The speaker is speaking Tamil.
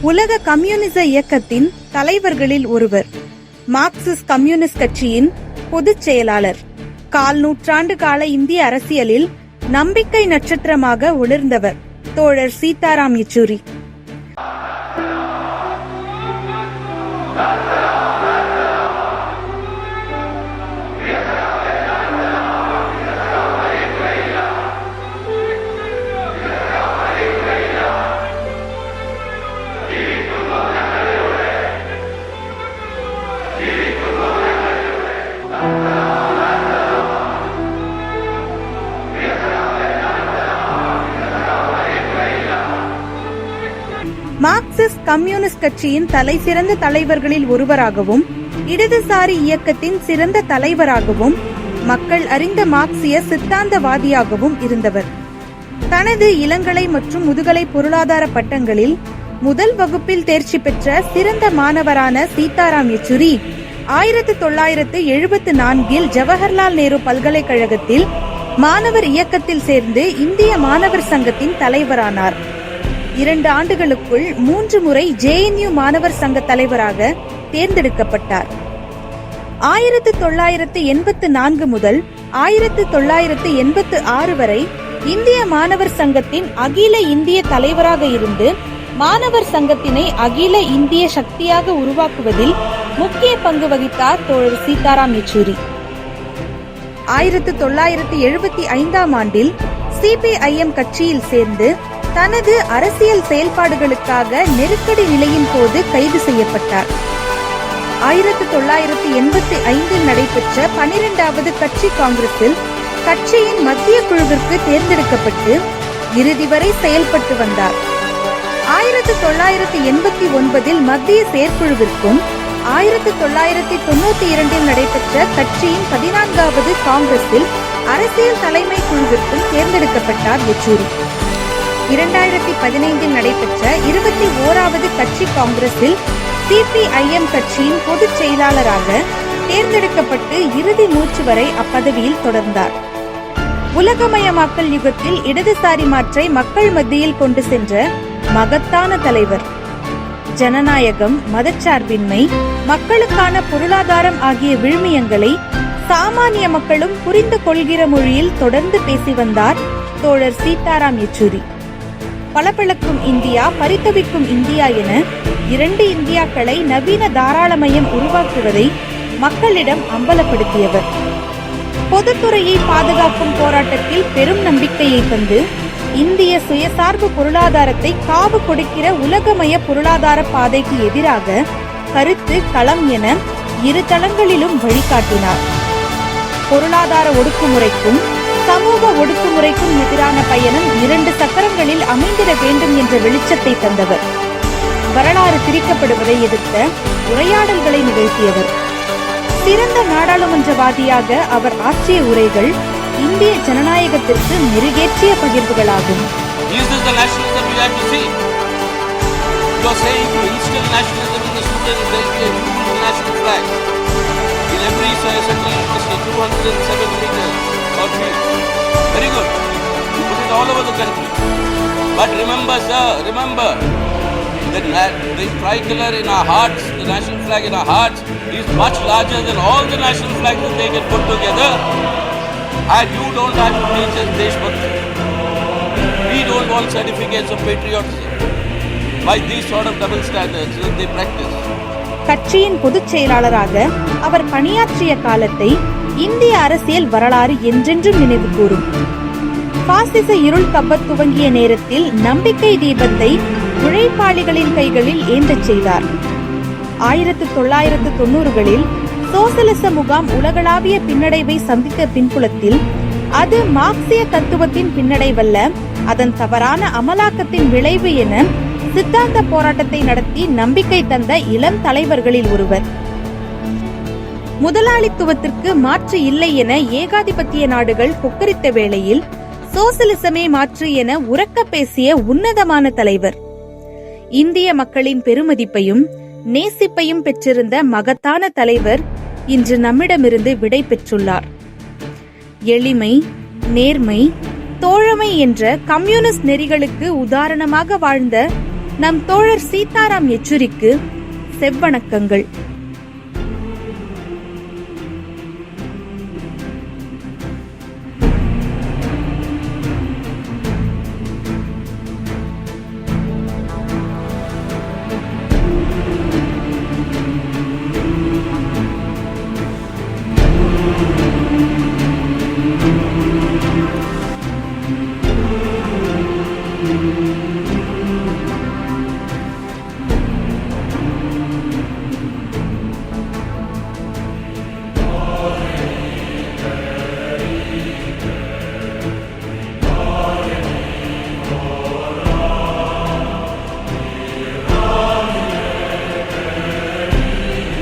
உலக கம்யூனிச இயக்கத்தின் தலைவர்களில் ஒருவர் மார்க்சிஸ்ட் கம்யூனிஸ்ட் கட்சியின் பொதுச் செயலாளர். கால் நூற்றாண்டு கால இந்திய அரசியலில் நம்பிக்கை நட்சத்திரமாக ஒளிர்ந்தவர் தோழர் சீதாராம் யெச்சூரி. மார்க்சிஸ்ட் கம்யூனிஸ்ட் கட்சியின் தலை சிறந்த தலைவர்களில் ஒருவராகவும் இடதுசாரி இயக்கத்தின் சிறந்த தலைவராகவும் மக்கள் அறிந்த மார்க்சிய சித்தாந்தவாதியாகவும் இருந்தவர். தனது இளங்கலை மற்றும் முதுகலை பொருளாதார பட்டங்களில் முதல் வகுப்பில் தேர்ச்சி பெற்ற சிறந்த மாணவரான சீதாராம் யெச்சூரி ஆயிரத்து தொள்ளாயிரத்து எழுபத்து நான்கில் ஜவஹர்லால் நேரு பல்கலைக்கழகத்தில் மாணவர் இயக்கத்தில் சேர்ந்து இந்திய மாணவர் சங்கத்தின் தலைவரானார். இரண்டு ஆண்டுகளுக்குள் மூன்று முறை ஜேஎன்யூ மாணவர் சங்க தலைவராக தேர்ந்தெடுக்கப்பட்டார். ஆயிரத்து தொள்ளாயிரத்து எண்பத்து நான்கு முதல் ஆயிரத்து தொள்ளாயிரத்து எண்பத்து ஆறு வரை இந்திய மாணவர் சங்கத்தின் அகில இந்திய தலைவராக இருந்து மாணவர் சங்கத்தினை அகில இந்திய சக்தியாக உருவாக்குவதில் முக்கிய பங்கு வகித்தார் தோழர் சீதாராம் யெச்சூரி. ஆயிரத்து தொள்ளாயிரத்து எழுபத்தி ஐந்தாம் ஆண்டில் சிபிஐஎம் கட்சியில் சேர்ந்து தனது அரசியல் செயல்பாடுகளுக்காக நெருக்கடி நிலையின் போது கைது செய்யப்பட்டார். ஆயிரத்து தொள்ளாயிரத்து எண்பத்தி ஐந்தில் நடைபெற்ற பனிரெண்டாவது கட்சி காங்கிரஸில் கட்சியின் மத்திய குழுவிற்கு தேர்ந்தெடுக்கப்பட்டு இறுதி வரை செயல்பட்டு வந்தார். ஆயிரத்து தொள்ளாயிரத்து எண்பத்தி ஒன்பதில் மத்திய செயற்குழுவிற்கும் ஆயிரத்து தொள்ளாயிரத்தி தொண்ணூத்தி இரண்டில் நடைபெற்ற கட்சியின் பதினான்காவது காங்கிரஸில் அரசியல் தலைமை குழுவிற்கும் தேர்ந்தெடுக்கப்பட்டார் யெச்சூரி. இரண்டாயிரத்தி பதினைந்தில் நடைபெற்ற இருபத்தி ஓராவது கட்சி காங்கிரஸில் சிபிஐஎம் கட்சியின் பொதுச் செயலாளராக தேர்ந்தெடுக்கப்பட்டு இறுதி மூச்சு வரை அப்பதவியில் தொடர்ந்தார். உலகமயமாக்கல் யுகத்தில் இடதுசாரி மாற்றை மக்கள் மத்தியில் கொண்டு சென்ற மகத்தான தலைவர். ஜனநாயகம் மதச்சார்பின்மை மக்களுக்கான பொருளாதாரம் ஆகிய விழுமியங்களை சாமானிய மக்களும் புரிந்து கொள்கிற மொழியில் தொடர்ந்து பேசி வந்தார் தோழர் சீதாராம் யெச்சூரி. பளபளக்கும் இந்தியா பரிதவிக்கும் இந்தியா என இரண்டு இந்தியாக்களை நவீன தாராளமயம் உருவாக்குவதை மக்களிடம் அம்பலப்படுத்தியவர். பொதுத்துறையை பாதுகாக்கும் போராட்டத்தில் பெரும் நம்பிக்கையை தந்து இந்திய சுயசார்பு பொருளாதாரத்தை காவு கொடுக்கிற உலகமய பொருளாதார பாதைக்கு எதிராக கருத்து களம் என இரு தளங்களிலும் வழிகாட்டினார். பொருளாதார ஒடுக்குமுறைக்கும் சமூக ஒடுக்குமுறைக்கும் எதிரான பயணம் இரண்டு சக்கரங்களில் அமைந்திட வேண்டும் என்ற வெளிச்சத்தை தந்தவர். வரலாறு திரிக்கப்படுவதை எதிர்த்த உரையாடல்களை நிகழ்த்தியவர். சிறந்த நாடாளுமன்றவாதியாக அவர் ஆற்றிய உரைகள் இந்திய ஜனநாயகத்திற்கு மெருகேற்றிய பகிர்வுகளாகும். We have to in every central university, 207 meters Okay. Very good. You put it all over the country. But remember, sir, remember, the, the tricolor in our hearts, the national flag in our hearts, is much larger than all the national flags that they can put together. And you don't have to teach us Deshbhakti. We don't want certificates of patriotism by these sort of double standards that they practice. கட்சியின் பொதுச் செயலாளராக அவர் பணியாற்றிய காலத்தை இந்திய அரசியல் வரலாறு என்றென்றும் நினைவு கூறும். பாசிச இருள் கப்பத் துவங்கிய நேரத்தில் நம்பிக்கை தீபத்தை உழைப்பாளிகளின் கைகளில் ஏந்தச் செய்தார். ஆயிரத்து தொள்ளாயிரத்து தொண்ணூறுகளில் சோசலிச முகாம் உலகளாவிய பின்னடைவை சந்தித்த பின்புலத்தில் அது மார்க்சிய தத்துவத்தின் பின்னடைவல்ல அதன் தவறான அமலாக்கத்தின் விளைவு என சித்தாந்த போராட்டத்தை நடத்தி நம்பிக்கை தந்த இளம் தலைவர்களில் ஒருவர். முதலாளித்துவத்திற்கு மாற்று இல்லை என ஏகாதிபத்திய நாடுகள் கொக்கரித்த வேளையில் சோசலிசமே மாற்று என உறக்க பேசிய உன்னதமான தலைவர். இந்திய மக்களின் பெருமதிப்பையும் நேசிப்பையும் பெற்றிருந்த மகத்தான தலைவர் இன்று நம்மிடமிருந்து விடை பெற்றுள்ளார். எளிமை நேர்மை தோழமை என்ற கம்யூனிஸ்ட் நெறிகளுக்கு உதாரணமாக வாழ்ந்த நம் தோழர் சீதாராம் யெச்சூரிக்கு செவ்வணக்கங்கள்.